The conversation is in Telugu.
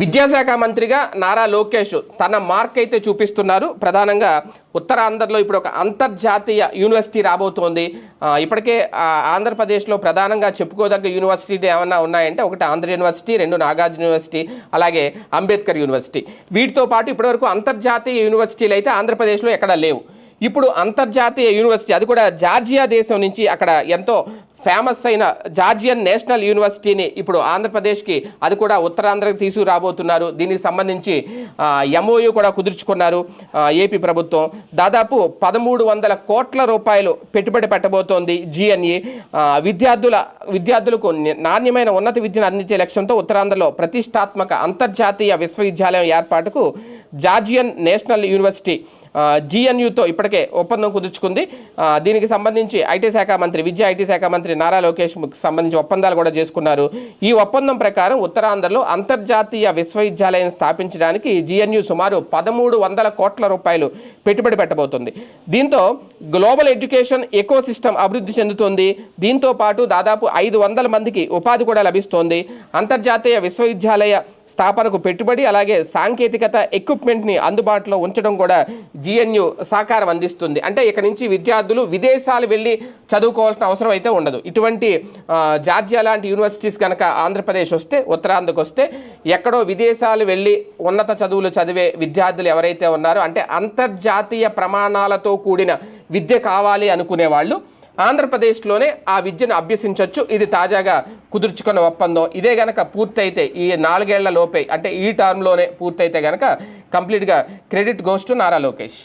విద్యాశాఖ మంత్రిగా నారా లోకేష్ తన మార్క్ అయితే చూపిస్తున్నారు. ప్రధానంగా ఉత్తరాంధ్రలో ఇప్పుడు ఒక అంతర్జాతీయ యూనివర్సిటీ రాబోతోంది. ఇప్పటికే ఆంధ్రప్రదేశ్లో ప్రధానంగా చెప్పుకోదగ్గ యూనివర్సిటీలు ఏమన్నా ఉన్నాయంటే ఒకటి ఆంధ్ర యూనివర్సిటీ రెండు నాగార్జున యూనివర్సిటీ అలాగే అంబేద్కర్ యూనివర్సిటీ. వీటితో పాటు ఇప్పటివరకు అంతర్జాతీయ యూనివర్సిటీలు అయితే ఆంధ్రప్రదేశ్లో ఎక్కడా లేవు. ఇప్పుడు అంతర్జాతీయ యూనివర్సిటీ అది కూడా జార్జియా దేశం నుంచి అక్కడ ఎంతో ఫేమస్ అయిన జార్జియన్ నేషనల్ యూనివర్సిటీని ఇప్పుడు ఆంధ్రప్రదేశ్కి అది కూడా ఉత్తరాంధ్రకి తీసుకురాబోతున్నారు. దీనికి సంబంధించి ఎంఓయూ కూడా కుదుర్చుకున్నారు ఏపీ ప్రభుత్వం. దాదాపు పదమూడు వందల కోట్ల రూపాయలు పెట్టుబడి పెట్టబోతోంది జిఎన్ఈ విద్యార్థుల విద్యార్థులకు నాణ్యమైన ఉన్నత విద్యను అందించే లక్ష్యంతో ఉత్తరాంధ్రలో ప్రతిష్టాత్మక అంతర్జాతీయ విశ్వవిద్యాలయం ఏర్పాటుకు జార్జియన్ నేషనల్ యూనివర్సిటీ జిఎన్యుతో ఇప్పటికే ఒప్పందం కుదుర్చుకుంది. దీనికి సంబంధించి ఐటీ శాఖ మంత్రి విద్యా ఐటీ శాఖ మంత్రి నారా లోకేష్ సంబంధించి ఒప్పందాలు కూడా చేసుకున్నారు. ఈ ఒప్పందం ప్రకారం ఉత్తరాంధ్రలో అంతర్జాతీయ విశ్వవిద్యాలయం స్థాపించడానికి జిఎన్యు సుమారు పదమూడు వందల కోట్ల రూపాయలు పెట్టుబడి పెట్టబోతుంది. దీంతో గ్లోబల్ ఎడ్యుకేషన్ ఎకో సిస్టమ్ అభివృద్ధి చెందుతోంది. దీంతో పాటు దాదాపు ఐదు వందల మందికి ఉపాధి కూడా లభిస్తోంది. అంతర్జాతీయ విశ్వవిద్యాలయ స్థాపనకు పెట్టుబడి అలాగే సాంకేతికత ఎక్విప్మెంట్ని అందుబాటులో ఉంచడం కూడా జిఎన్యు సహకారం అందిస్తుంది. అంటే ఇక్కడ నుంచి విద్యార్థులు విదేశాలు వెళ్ళి చదువుకోవాల్సిన అవసరం అయితే ఉండదు. ఇటువంటి జార్జియా లాంటి యూనివర్సిటీస్ కనుక ఆంధ్రప్రదేశ్ వస్తే ఉత్తరాంధ్రకు వస్తే ఎక్కడో విదేశాలు వెళ్ళి ఉన్నత చదువులు చదివే విద్యార్థులు ఎవరైతే ఉన్నారో అంటే అంతర్జాతీయ ప్రమాణాలతో కూడిన విద్య కావాలి అనుకునే వాళ్ళు ఆంధ్రప్రదేశ్లోనే ఆ విద్యను అభ్యసించవచ్చు ఇది తాజాగా కుదుర్చుకున్న ఒప్పందం. ఇదే గనక పూర్తయితే ఈ నాలుగేళ్ళ లోపే అంటే ఈ టర్మ్లోనే పూర్తయితే గనక కంప్లీట్గా క్రెడిట్ గోస్ట్ నారా లోకేష్.